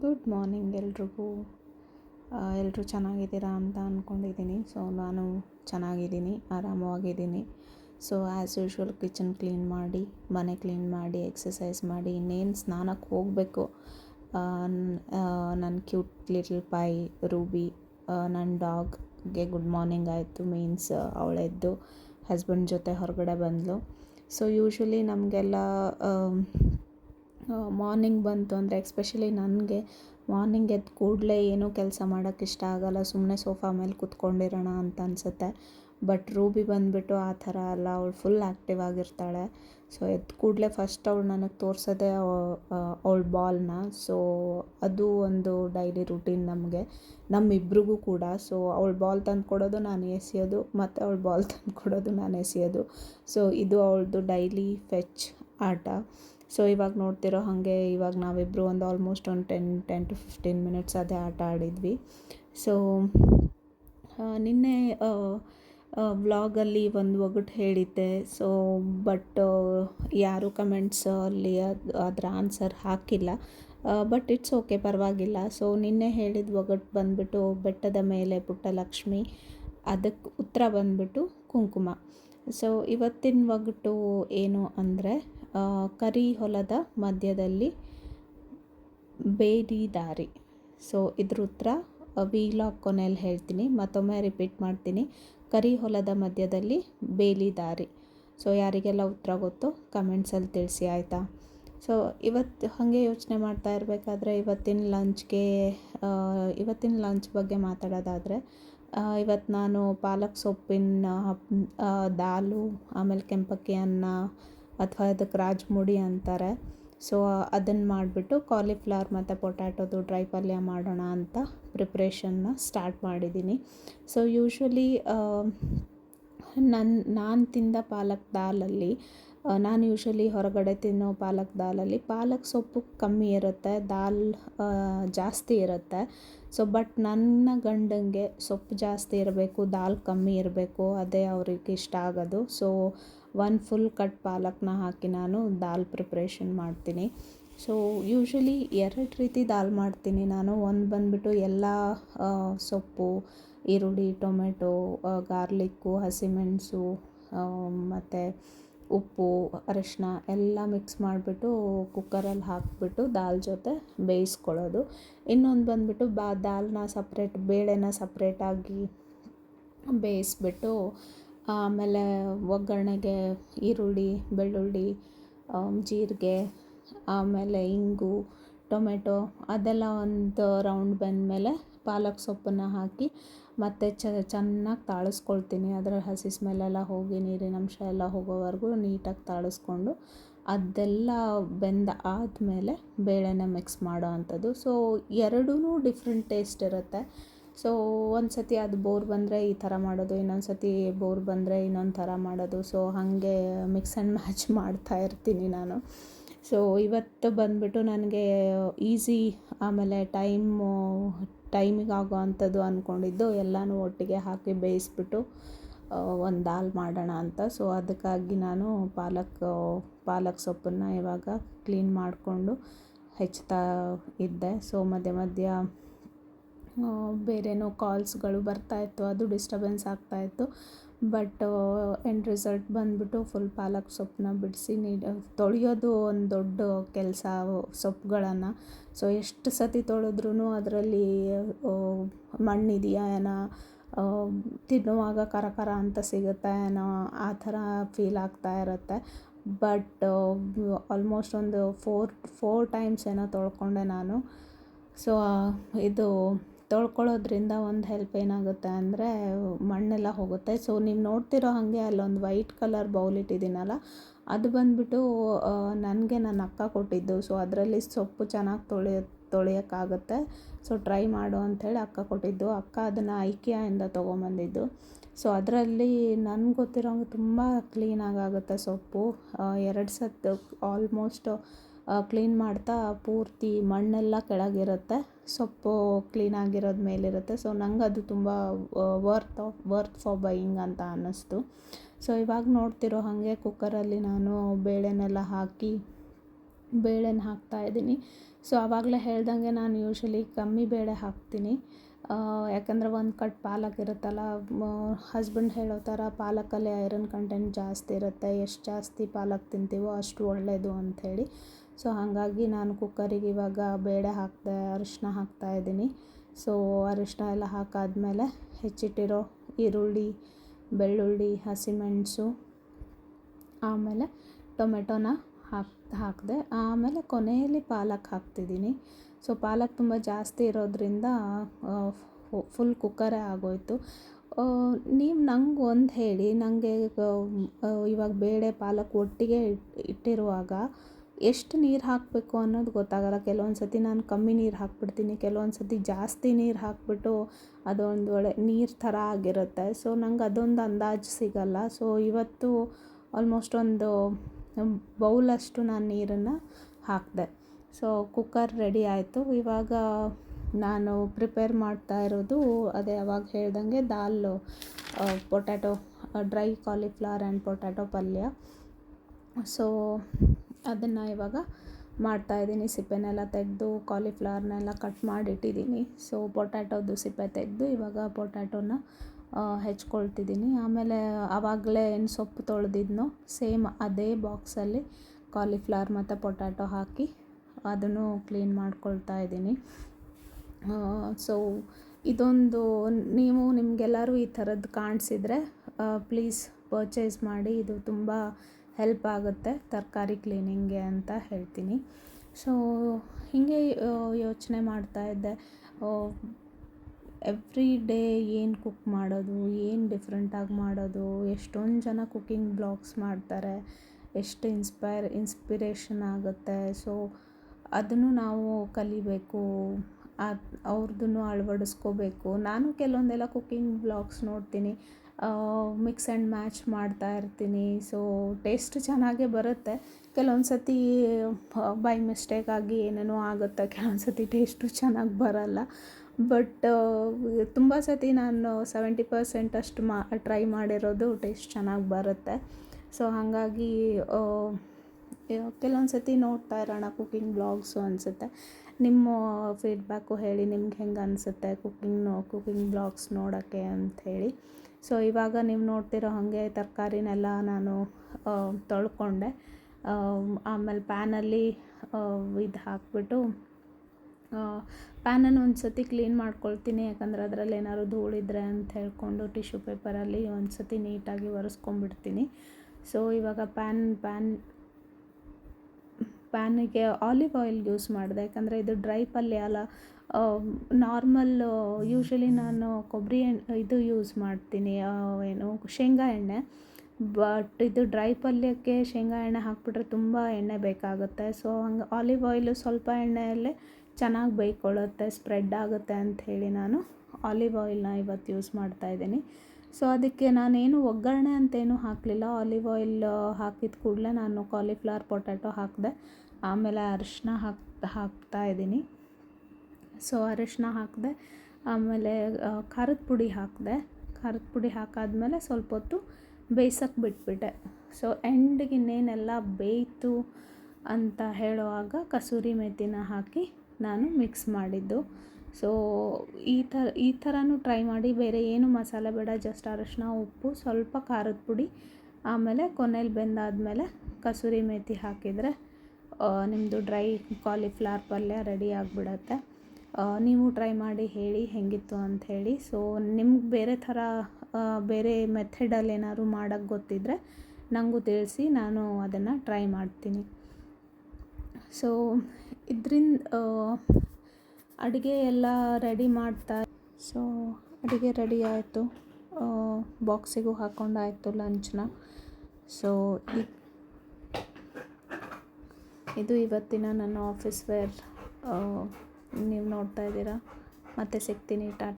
Good morning ಎಲ್ರಿಗೂ. ಎಲ್ಲರೂ ಚೆನ್ನಾಗಿದ್ದೀರಾ ಅಂತ ಅಂದ್ಕೊಂಡಿದ್ದೀನಿ ಸೊ, ನಾನು ಚೆನ್ನಾಗಿದ್ದೀನಿ, ಆರಾಮವಾಗಿದ್ದೀನಿ. So as usual kitchen clean ಮಾಡಿ, ಮನೆ ಕ್ಲೀನ್ ಮಾಡಿ ಎಕ್ಸಸೈಸ್ ಮಾಡಿ, ಇನ್ನೇನು ಸ್ನಾನಕ್ಕೆ ಹೋಗಬೇಕು. ನನ್ನ ಕ್ಯೂಟ್ ಲಿಟಲ್ ಪೈ ರೂಬಿ ನನ್ನ ಡಾಗ್ಗೆ ಗುಡ್ ಮಾರ್ನಿಂಗ್ ಆಯಿತು. ಮೀನ್ಸ್ ಅವಳೆದ್ದು ಹಸ್ಬೆಂಡ್ ಜೊತೆ ಹೊರಗಡೆ ಬಂದಳು ಸೊ ಯೂಶ್ವಲಿ ನಮಗೆಲ್ಲ ಮಾರ್ನಿಂಗ್ ಬಂತು ಅಂದರೆ ಎಕ್ಸ್ಪೆಷಲಿ ನನಗೆ ಮಾರ್ನಿಂಗ್ ಎದ್ದ ಕೂಡಲೇ ಏನೂ ಕೆಲಸ ಮಾಡೋಕ್ಕೆ ಇಷ್ಟ ಆಗೋಲ್ಲ ಸುಮ್ಮನೆ ಸೋಫಾ ಮೇಲೆ ಕುತ್ಕೊಂಡಿರೋಣ ಅಂತ ಅನಿಸುತ್ತೆ. ಬಟ್ ರೂಬಿ ಬಂದುಬಿಟ್ಟು ಆ ಥರ ಅಲ್ಲ, ಅವಳು ಫುಲ್ ಆ್ಯಕ್ಟಿವ್ ಆಗಿರ್ತಾಳೆ. ಸೊ ಎದ್ದ ಕೂಡಲೇ ಫಸ್ಟ್ ಅವಳು ನನಗೆ ತೋರಿಸೋದೇ ಅವಳ ಬಾಲ್ನ. ಸೊ ಅದು ಒಂದು ಡೈಲಿ ರೂಟೀನ್ ನಮಗೆ, ನಮ್ಮಿಬ್ರಿಗೂ ಕೂಡ. ಸೊ ಅವಳು ಬಾಲ್ ತಂದು ಕೊಡೋದು ನಾನು ಎಸೆಯೋದು, ಮತ್ತು ಅವಳು ಬಾಲ್ ತಂದು ಕೊಡೋದು ನಾನು ಎಸೆಯೋದು. ಸೊ ಇದು ಅವಳದು ಡೈಲಿ ಫೆಚ್ ಆಟ. ಸೊ ಇವಾಗ ನೋಡ್ತಿರೋ ಹಾಗೆ ಇವಾಗ ನಾವಿಬ್ಬರು ಒಂದು ಆಲ್ಮೋಸ್ಟ್ ಒಂದು ten ten to fifteen minutes ಅದೇ ಆಟ ಆಡಿದ್ವಿ. ಸೊ ನಿನ್ನೆ ವ್ಲಾಗಲ್ಲಿ ಒಂದು ಒಗಟು ಹೇಳಿದ್ದೆ. ಸೊ ಬಟ್ ಯಾರು ಕಮೆಂಟ್ಸ್ ಅಲ್ಲಿ ಅದು, ಅದರ ಆನ್ಸರ್ ಹಾಕಿಲ್ಲ. ಬಟ್ ಇಟ್ಸ್ ಓಕೆ ಪರವಾಗಿಲ್ಲ. ಸೊ ನಿನ್ನೆ ಹೇಳಿದ ಒಗಟು ಬಂದ್ಬಿಟ್ಟು ಬೆಟ್ಟದ ಮೇಲೆ ಪುಟ್ಟ ಲಕ್ಷ್ಮಿ ಅದಕ್ಕೆ ಉತ್ತರ ಬಂದುಬಿಟ್ಟು ಕುಂಕುಮ. ಸೊ ಇವತ್ತಿನ ಒಗಟು ಏನು ಅಂದರೆ ಕರಿ ಹೊಲದ ಮಧ್ಯದಲ್ಲಿ ಬೇಡಿ ದಾರಿ ಸೊ, ಇದ್ರ ಉತ್ತರ ವಿಲಾಗ್ ಕೊನೆಯಲ್ಲಿ ಹೇಳ್ತೀನಿ, ಮತ್ತೊಮ್ಮೆ ರಿಪೀಟ್ ಮಾಡ್ತೀನಿ. ಕರಿ ಹೊಲದ ಮಧ್ಯದಲ್ಲಿ ಬೇಲಿ ದಾರಿ ಸೊ, ಯಾರಿಗೆಲ್ಲ ಉತ್ತರ ಗೊತ್ತು ಕಮೆಂಟ್ಸಲ್ಲಿ ತಿಳಿಸಿ, ಆಯಿತಾ? ಸೊ ಇವತ್ತು ಹಾಗೆ ಯೋಚನೆ ಮಾಡ್ತಾ ಇರಬೇಕಾದ್ರೆ, ಇವತ್ತಿನ ಲಂಚ್ಗೆ ಇವತ್ತಿನ ಲಂಚ್ ಬಗ್ಗೆ ಮಾತಾಡೋದಾದರೆ ಇವತ್ತು ನಾನು ಪಾಲಕ್ ಸೊಪ್ಪಿನ ದಾಲು, ಆಮೇಲೆ ಕೆಂಪಕ್ಕಿ ಅನ್ನ ಅಥವಾ ಅದಕ್ಕೆ ರಾಜ್ಮುಡಿ ಅಂತಾರೆ. ಸೊ ಅದನ್ನು ಮಾಡಿಬಿಟ್ಟು ಕಾಲಿಫ್ಲವರ್ ಮತ್ತು ಪೊಟ್ಯಾಟೋದು ಡ್ರೈ ಪಲ್ಯ ಮಾಡೋಣ ಅಂತ ಪ್ರಿಪ್ರೇಷನ್ನ ಸ್ಟಾರ್ಟ್ ಮಾಡಿದ್ದೀನಿ ಸೊ ಯೂಶ್ವಲಿ ನನ್ನ ನಾನು ತಿಂದ ಪಾಲಕ್ ದಾಲಲ್ಲಿ ನಾನು ಯೂಶ್ವಲಿ ಹೊರಗಡೆ ತಿನ್ನೋ ಪಾಲಕ್ ದಾಲಲ್ಲಿ ಪಾಲಕ್ ಸೊಪ್ಪು ಕಮ್ಮಿ ಇರುತ್ತೆ, ದಾಲ್ ಜಾಸ್ತಿ ಇರುತ್ತೆ. ಸೊ ಬಟ್ ನನ್ನ ಗಂಡಂಗೆ ಸೊಪ್ಪು ಜಾಸ್ತಿ ಇರಬೇಕು, ದಾಲ್ ಕಮ್ಮಿ ಇರಬೇಕು, ಅದೇ ಅವ್ರಿಗೆ ಇಷ್ಟ ಆಗೋದು. ಸೊ ಒನ್ ಫುಲ್ ಕಟ್ ಪಾಲಕ್ನ ಹಾಕಿ ನಾನು ದಾಲ್ ಪ್ರಿಪ್ರೇಷನ್ ಮಾಡ್ತೀನಿ. ಸೊ ಯೂಶ್ವಲಿ ಎರಡು ರೀತಿ ದಾಲ್ ಮಾಡ್ತೀನಿ ನಾನು. ಒಂದು ಬಂದುಬಿಟ್ಟು ಎಲ್ಲ ಸೊಪ್ಪು, ಈರುಳ್ಳಿ, ಟೊಮೆಟೊ ಗಾರ್ಲಿಕ್ಕು, ಹಸಿಮೆಣಸು ಮತ್ತು ಉಪ್ಪು, ಅರಿಶಿನ ಎಲ್ಲ ಮಿಕ್ಸ್ ಮಾಡಿಬಿಟ್ಟು ಕುಕ್ಕರಲ್ಲಿ ಹಾಕಿಬಿಟ್ಟು ದಾಲ್ ಜೊತೆ ಬೇಯಿಸ್ಕೊಳ್ಳೋದು. ಇನ್ನೊಂದು ಬಂದುಬಿಟ್ಟು ಬಾ, ದಾಲ್ನ ಸಪ್ರೇಟ್ ಬೇಳೆನ ಸಪ್ರೇಟಾಗಿ ಬೇಯಿಸ್ಬಿಟ್ಟು ಆಮೇಲೆ ಒಗ್ಗರಣೆಗೆ ಈರುಳ್ಳಿ, ಬೆಳ್ಳುಳ್ಳಿ ಜೀರಿಗೆ, ಆಮೇಲೆ ಇಂಗು ಟೊಮೆಟೊ ಅದೆಲ್ಲ ಒಂದು ರೌಂಡ್ ಬಂದಮೇಲೆ ಪಾಲಕ್ ಸೊಪ್ಪನ್ನು ಹಾಕಿ ಮತ್ತೆ ಚೆನ್ನಾಗಿ ತಾಳಿಸ್ಕೊಳ್ತೀನಿ. ಅದರ ಹಸಿ ಸ್ಮೆಲ್ಲೆಲ್ಲ ಹೋಗಿ ನೀರಿನಂಶ ಎಲ್ಲ ಹೋಗೋವರೆಗೂ ನೀಟಾಗಿ ತಾಳಿಸ್ಕೊಂಡು ಅದೆಲ್ಲ ಬೆಂದ ಆದಮೇಲೆ ಬೇಳೆನ ಮಿಕ್ಸ್ ಮಾಡೋ ಅಂಥದ್ದು. ಸೊ ಎರಡೂ ಡಿಫ್ರೆಂಟ್ ಟೇಸ್ಟ್ ಇರುತ್ತೆ. ಸೊ ಒಂದು ಸತಿ ಅದು ಬೋರ್ ಬಂದರೆ ಈ ಥರ ಮಾಡೋದು ಇನ್ನೊಂದು ಸತಿ ಬೋರ್ ಬಂದರೆ ಇನ್ನೊಂದು ಥರ ಮಾಡೋದು. ಸೊ, ಹಾಗೆ ಮಿಕ್ಸ್ ಆ್ಯಂಡ್ ಮ್ಯಾಚ್ ಮಾಡ್ತಾ ಇರ್ತೀನಿ ನಾನು. ಸೊ ಇವತ್ತು ಬಂದುಬಿಟ್ಟು ನನಗೆ ಈಸಿ ಆಮೇಲೆ ಟೈಮು ಟೈಮಿಗೆ ಆಗೋ ಅಂಥದ್ದು ಅಂದ್ಕೊಂಡಿದ್ದು ಎಲ್ಲನೂ ಒಟ್ಟಿಗೆ ಹಾಕಿ ಬೇಯಿಸ್ಬಿಟ್ಟು ಒಂದು ದಾಲ್ ಮಾಡೋಣ ಅಂತ. ಸೊ ಅದಕ್ಕಾಗಿ ನಾನು ಪಾಲಕ್ ಪಾಲಕ್ ಸೊಪ್ಪನ್ನು ಇವಾಗ ಕ್ಲೀನ್ ಮಾಡಿಕೊಂಡು ಹೆಚ್ಚುತ್ತಾ ಇದ್ದೆ. ಸೊ ಮಧ್ಯ ಮಧ್ಯ ಬೇರೆನೋ ಕಾಲ್ಸ್ಗಳು ಬರ್ತಾಯಿತ್ತು ಅದು ಡಿಸ್ಟರ್ಬೆನ್ಸ್ ಆಗ್ತಾಯಿತ್ತು ಬಟ್ ಎಂಡ್ ರಿಸಲ್ಟ್ ಬಂದುಬಿಟ್ಟು ಫುಲ್ ಪಾಲಕ್ ಸೊಪ್ಪನ್ನ ಬಿಡಿಸಿ ನೀಡ, ತೊಳೆಯೋದು ಒಂದು ದೊಡ್ಡ ಕೆಲಸ ಸೊಪ್ಪುಗಳನ್ನು ಸೊ ಎಷ್ಟು ಸತಿ ತೊಳೆದ್ರೂ ಅದರಲ್ಲಿ ಮಣ್ಣಿದೆಯಾ, ಏನೋ ತಿನ್ನುವಾಗ ಕರ ಕರ ಅಂತ ಸಿಗುತ್ತೆ, ಏನೋ, ಆ ಥರ ಫೀಲ್ ಆಗ್ತಾ ಇರುತ್ತೆ. ಬಟ್ ಆಲ್ಮೋಸ್ಟ್ ಒಂದು ಫೋರ್ ಫೋರ್ ಟೈಮ್ಸ್ ಏನೋ ತೊಳ್ಕೊಂಡೆ ನಾನು. ಸೊ ಇದು ತೊಳ್ಕೊಳ್ಳೋದ್ರಿಂದ ಒಂದು ಹೆಲ್ಪ್ ಏನಾಗುತ್ತೆ ಅಂದರೆ ಮಣ್ಣೆಲ್ಲ ಹೋಗುತ್ತೆ. ಸೊ ನೀವು ನೋಡ್ತಿರೋ ಹಾಗೆ ಅಲ್ಲೊಂದು ವೈಟ್ ಕಲರ್ ಬೌಲ್ ಇಟ್ಟಿದ್ದೀನಲ್ಲ, ಅದು ಬಂದುಬಿಟ್ಟು ನನಗೆ ನನ್ನ ಅಕ್ಕ ಕೊಟ್ಟಿದ್ದು. ಸೊ ಅದರಲ್ಲಿ ಸೊಪ್ಪು ಚೆನ್ನಾಗಿ ತೊಳೆಯ ತೊಳೆಯೋಕ್ಕಾಗುತ್ತೆ. ಸೊ ಟ್ರೈ ಮಾಡು ಅಂಥೇಳಿ ಅಕ್ಕ ಕೊಟ್ಟಿದ್ದು. ಅಕ್ಕ ಅದನ್ನು ಐಕಿಯಿಂದ ತೊಗೊಂಬಂದಿದ್ದು. ಸೊ ಅದರಲ್ಲಿ ನನ್ಗೆ ಗೊತ್ತಿರೋಂಗೆ ತುಂಬ ಕ್ಲೀನಾಗಿ ಆಗುತ್ತೆ ಸೊಪ್ಪು. ಎರಡು ಸತ್ತು ಆಲ್ಮೋಸ್ಟ್ ಕ್ಲೀನ್ ಮಾಡ್ತಾ ಪೂರ್ತಿ ಮಣ್ಣೆಲ್ಲ ಕೆಳಗಿರುತ್ತೆ. ಸೊಪ್ಪು ಕ್ಲೀನಾಗಿರೋದು ಮೇಲಿರುತ್ತೆ. ಸೊ ನಂಗೆ ಅದು ತುಂಬ worth of worth for buying ಅಂತ ಅನ್ನಿಸ್ತು. ಸೊ ಇವಾಗ ನೋಡ್ತಿರೋ ಹಾಗೆ ಕುಕ್ಕರಲ್ಲಿ ನಾನು ಬೇಳೆನೆಲ್ಲ ಹಾಕಿ, ಬೇಳೆನ ಹಾಕ್ತಾಯಿದ್ದೀನಿ ಸೊ ಆವಾಗಲೇ ಹೇಳ್ದಂಗೆ ನಾನು ಯೂಶ್ವಲಿ ಕಮ್ಮಿ ಬೇಳೆ ಹಾಕ್ತೀನಿ. ಯಾಕಂದರೆ ಒಂದು ಕಟ್ ಪಾಲಕ್ ಇರುತ್ತಲ್ಲ ಹಸ್ಬೆಂಡ್ ಹೇಳೋ ಥರ ಪಾಲಕಲ್ಲಿ ಐರನ್ ಕಂಟೆಂಟ್ ಜಾಸ್ತಿ ಇರುತ್ತೆ. ಎಷ್ಟು ಜಾಸ್ತಿ ಪಾಲಕ್ ತಿಂತೀವೋ ಅಷ್ಟು ಒಳ್ಳೆಯದು ಅಂಥೇಳಿ ಸೊ ಹಾಗಾಗಿ ನಾನು ಕುಕ್ಕರಿಗೆ ಇವಾಗ ಬೇಳೆ ಹಾಕಿದೆ ಅರಿಶಿನ ಹಾಕ್ತಾ ಇದ್ದೀನಿ. ಸೊ ಅರಿಶಿನ ಎಲ್ಲ ಹಾಕಾದ್ಮೇಲೆ ಹೆಚ್ಚಿಟ್ಟಿರೋ ಈರುಳ್ಳಿ, ಬೆಳ್ಳುಳ್ಳಿ, ಹಸಿಮೆಣಸು, ಆಮೇಲೆ ಟೊಮೆಟೊನ ಹಾಕ್, ಹಾಕಿದೆ, ಆಮೇಲೆ ಕೊನೆಯಲ್ಲಿ ಪಾಲಕ್ ಹಾಕ್ತಿದ್ದೀನಿ. ಸೊ ಪಾಲಕ್ ತುಂಬ ಜಾಸ್ತಿ ಇರೋದ್ರಿಂದ ಫುಲ್ ಕುಕ್ಕರೇ ಆಗೋಯ್ತು. ನೀವು ನಂಗೆ ಒಂದು ಹೇಳಿ ನನಗೆ ಇವಾಗ ಬೇಳೆ ಪಾಲಕ್ ಒಟ್ಟಿಗೆ ಇಟ್- ಇಟ್ಟಿರುವಾಗ ಎಷ್ಟು ನೀರು ಹಾಕಬೇಕು ಅನ್ನೋದು ಗೊತ್ತಾಗಲ್ಲ. ಕೆಲವೊಂದು ಸತಿ ನಾನು ಕಮ್ಮಿ ನೀರು ಹಾಕ್ಬಿಡ್ತೀನಿ, ಕೆಲವೊಂದು ಸತಿ ಜಾಸ್ತಿ ನೀರು ಹಾಕ್ಬಿಟ್ಟು ಅದೊಂದು ಒಳ್ಳೆ ನೀರು ಥರ ಆಗಿರುತ್ತೆ. ಸೊ ನಂಗೆ ಅದೊಂದು ಅಂದಾಜು ಸಿಗಲ್ಲ. ಸೊ ಇವತ್ತು ಆಲ್ಮೋಸ್ಟ್ ಒಂದು ಬೌಲಷ್ಟು ನಾನು ನೀರನ್ನು ಹಾಕಿದೆ. ಸೊ ಕುಕ್ಕರ್ ರೆಡಿ ಆಯಿತು. ಇವಾಗ ನಾನು ಪ್ರಿಪೇರ್ ಮಾಡ್ತಾ ಇರೋದು ಅದೇ ಅವಾಗ ಹೇಳ್ದಂಗೆ ದಾಲ್ potato dry cauliflower and potato ಪಲ್ಯ. ಸೊ ಅದನ್ನು ಇವಾಗ ಮಾಡ್ತಾಯಿದ್ದೀನಿ ಸಿಪ್ಪೆನೆಲ್ಲ ತೆಗೆದು ಕಾಲಿಫ್ಲವರ್ನೆಲ್ಲ ಕಟ್ ಮಾಡಿಟ್ಟಿದ್ದೀನಿ. ಸೊ ಪೊಟ್ಯಾಟೋದು ಸಿಪ್ಪೆ ತೆಗೆದು ಇವಾಗ ಪೊಟ್ಯಾಟೋನ ಹೆಚ್ಕೊಳ್ತಿದ್ದೀನಿ. ಆಮೇಲೆ ಆವಾಗಲೇ ಏನು ಸೊಪ್ಪು ತೊಳೆದಿದ್ನೋ, ಸೇಮ್ ಅದೇ ಬಾಕ್ಸಲ್ಲಿ ಕಾಲಿಫ್ಲವರ್ ಮತ್ತು ಪೊಟ್ಯಾಟೊ ಹಾಕಿ ಅದನ್ನು ಕ್ಲೀನ್ ಮಾಡ್ಕೊಳ್ತಾ ಇದ್ದೀನಿ. ಸೊ ಇದೊಂದು ನೀವು ನಿಮಗೆಲ್ಲರೂ ಈ ಥರದ್ದು ಕಾಣಿಸಿದ್ರೆ ಪ್ಲೀಸ್ ಪರ್ಚೇಸ್ ಮಾಡಿ. ಇದು ತುಂಬ ಹೆಲ್ಪ್ ಆಗುತ್ತೆ ತರಕಾರಿ ಕ್ಲೀನಿಂಗ್ಗೆ ಅಂತ ಹೇಳ್ತೀನಿ. ಸೊ, ಹೀಗೆ ಯೋಚನೆ ಮಾಡ್ತಾ ಇದ್ದೆ. ಎವ್ರಿ ಡೇ ಏನು ಕುಕ್ ಮಾಡೋದು, ಏನು ಡಿಫ್ರೆಂಟಾಗಿ ಮಾಡೋದು, ಎಷ್ಟೊಂದು ಜನ ಕುಕ್ಕಿಂಗ್ ಬ್ಲಾಗ್ಸ್ ಮಾಡ್ತಾರೆ, ಎಷ್ಟು ಇನ್ಸ್ಪೈರ್, ಇನ್ಸ್ಪಿರೇಷನ್ ಆಗುತ್ತೆ. ಸೊ, ಅದನ್ನು ನಾವು ಕಲಿಬೇಕು, ಅದು ಅವ್ರದ್ದನ್ನು ಅಳವಡಿಸ್ಕೋಬೇಕು. ನಾನು ಕೆಲವೊಂದೆಲ್ಲ ಕುಕ್ಕಿಂಗ್ ಬ್ಲಾಗ್ಸ್ ನೋಡ್ತೀನಿ. ಮಿಕ್ಸ್ ಆ್ಯಂಡ್ ಮ್ಯಾಚ್ ಮಾಡ್ತಾ ಇರ್ತೀನಿ. ಸೊ ಟೇಸ್ಟ್ ಚೆನ್ನಾಗೇ ಬರುತ್ತೆ. ಕೆಲವೊಂದು ಸತಿ ಬೈ ಮಿಸ್ಟೇಕಾಗಿ ಏನೇನೋ ಆಗುತ್ತೆ ಕೆಲವೊಂದು ಸತಿ ಟೇಸ್ಟು ಚೆನ್ನಾಗಿ ಬರಲ್ಲ. ಬಟ್ ತುಂಬ ಸತಿ ನಾನು ಸೆವೆಂಟಿ ಪರ್ಸೆಂಟ್ ಅಷ್ಟು ಮಾ ಟ್ರೈ ಮಾಡಿರೋದು ಟೇಸ್ಟ್ ಚೆನ್ನಾಗಿ ಬರುತ್ತೆ. ಸೊ ಹಾಗಾಗಿ ಕೆಲವೊಂದು ಸತಿ ನೋಡ್ತಾ ಇರೋಣ ಕುಕ್ಕಿಂಗ್ ಬ್ಲಾಗ್ಸು ಅನಿಸುತ್ತೆ. ನಿಮ್ಮ ಫೀಡ್ಬ್ಯಾಕು ಹೇಳಿ, ನಿಮ್ಗೆ ಹೆಂಗೆ ಅನಿಸುತ್ತೆ ಕುಕ್ಕಿಂಗ್ ಕುಕ್ಕಿಂಗ್ ಬ್ಲಾಗ್ಸ್ ನೋಡೋಕ್ಕೆ ಅಂಥೇಳಿ ಸೊ ಇವಾಗ ನೀವು ನೋಡ್ತಿರೋ ಹಾಗೆ ತರಕಾರಿನೆಲ್ಲ ನಾನು ತೊಳ್ಕೊಂಡೆ. ಆಮೇಲೆ ಪ್ಯಾನಲ್ಲಿ ಇದು ಹಾಕ್ಬಿಟ್ಟು ಪ್ಯಾನನ್ನು ಒಂದು ಸತಿ ಕ್ಲೀನ್ ಮಾಡ್ಕೊಳ್ತೀನಿ. ಯಾಕಂದರೆ ಅದರಲ್ಲಿ ಏನಾದ್ರು ಧೂಳಿದ್ರೆ ಅಂತ ಹೇಳ್ಕೊಂಡು ಟಿಶ್ಯೂ ಪೇಪರಲ್ಲಿ ಒಂದು ಸತಿ ನೀಟಾಗಿ ಒರೆಸ್ಕೊಂಡ್ಬಿಡ್ತೀನಿ. ಸೊ ಇವಾಗ ಪ್ಯಾನ್ ಪ್ಯಾನ್, ಪ್ಯಾನಿಗೆ ಆಲಿವ್ ಆಯಿಲ್ ಯೂಸ್ ಮಾಡಿದೆ. ಯಾಕಂದರೆ ಇದು ಡ್ರೈ ಪಲ್ಯ ಅಲ್ಲ. ನಾರ್ಮಲ್ ಯೂಶ್ವಲಿ ನಾನು ಕೊಬ್ಬರಿ ಎಣ್ಣೆ ಇದು ಯೂಸ್ ಮಾಡ್ತೀನಿ ಏನು, ಶೇಂಗಾ ಎಣ್ಣೆ. ಬಟ್ ಇದು ಡ್ರೈ ಪಲ್ಯಕ್ಕೆ ಶೇಂಗಾ ಎಣ್ಣೆ ಹಾಕ್ಬಿಟ್ರೆ ತುಂಬ ಎಣ್ಣೆ ಬೇಕಾಗುತ್ತೆ. ಸೊ, ಹಂಗೆ ಆಲಿವ್ ಆಯಿಲು ಸ್ವಲ್ಪ ಎಣ್ಣೆಯಲ್ಲೇ ಚೆನ್ನಾಗಿ ಬೇಯ್ಕೊಳ್ಳುತ್ತೆ, ಸ್ಪ್ರೆಡ್ ಆಗುತ್ತೆ ಅಂಥೇಳಿ ನಾನು ಆಲಿವ್ ಆಯಿಲ್ನ ಇವತ್ತು ಯೂಸ್ ಮಾಡ್ತಾಯಿದ್ದೀನಿ ಸೊ, ಅದಕ್ಕೆ ನಾನೇನು ಒಗ್ಗರಣೆ ಅಂತೇನು ಹಾಕಲಿಲ್ಲ. ಆಲಿವ್ ಆಯಿಲ್ ಹಾಕಿದ ಕೂಡಲೇ ನಾನು ಕಾಲಿಫ್ಲವರ್ ಪೊಟ್ಯಾಟೊ ಹಾಕಿದೆ, ಆಮೇಲೆ ಅರಿಶಿನ ಹಾಕ್, ಹಾಕ್ತಾ ಇದ್ದೀನಿ. ಸೊ ಅರಿಶಿನ ಹಾಕಿದೆ, ಆಮೇಲೆ ಖಾರದ ಪುಡಿ ಹಾಕಿದೆ. ಖಾರದ ಪುಡಿ ಹಾಕಾದ್ಮೇಲೆ ಸ್ವಲ್ಪ ಹೊತ್ತು ಬೇಯ್ಸಕ್ಕೆ ಬಿಟ್ಬಿಟ್ಟೆ. ಸೊ ಎಂಡಿಗೆ ಇನ್ನೇನೆಲ್ಲ ಬೇಯ್ತು ಅಂತ ಹೇಳುವಾಗ ಕಸೂರಿ ಮೆಥಿನ ಹಾಕಿ ನಾನು ಮಿಕ್ಸ್ ಮಾಡಿದ್ದು. ಸೊ ಈ ಥರ, ಈ ಥರನೂ ಟ್ರೈ ಮಾಡಿ. ಬೇರೆ ಏನು ಮಸಾಲೆ ಬೇಡ, ಜಸ್ಟ್ ಅರಿಶಿನ, ಉಪ್ಪು, ಸ್ವಲ್ಪ ಖಾರದ ಪುಡಿ, ಆಮೇಲೆ ಕೊನೆಯಲ್ಲಿ ಬೆಂದಾದಮೇಲೆ ಕಸೂರಿ ಮೇಥಿ ಹಾಕಿದರೆ ನಿಮ್ಮದು ಡ್ರೈ ಕಾಲಿಫ್ಲವರ್ ಪಲ್ಯ ರೆಡಿ ಆಗಿಬಿಡತ್ತೆ. ನೀವು ಟ್ರೈ ಮಾಡಿ ಹೇಳಿ ಹೇಗಿತ್ತು ಅಂತ ಹೇಳಿ. ಸೊ ನಿಮ್ಗೆ ಬೇರೆ ಥರ ಬೇರೆ ಮೆಥಡಲ್ಲಿ ಏನಾದ್ರು ಮಾಡೋಕ್ಕೆ ಗೊತ್ತಿದ್ದರೆ ನನಗೂ ತಿಳಿಸಿ, ನಾನು ಅದನ್ನು ಟ್ರೈ ಮಾಡ್ತೀನಿ. ಸೊ ಇದರಿಂದ ಅಡುಗೆ ಎಲ್ಲ ರೆಡಿ ಮಾಡ್ತಾ ಸೊ ಅಡುಗೆ ರೆಡಿ ಆಯಿತು. ಬಾಕ್ಸಿಗೂ ಹಾಕ್ಕೊಂಡಾಯಿತು ಲಂಚ್ನ ಸೊ ಇದು ಇವತ್ತಿನ ನನ್ನ ಆಫೀಸ್ ವೇರ್ ನೀವು ನೋಡ್ತಾ ಇದ್ದೀರಾ? ಮತ್ತೆ ಸಿಗ್ತೀನಿ ಟಾಟಾ.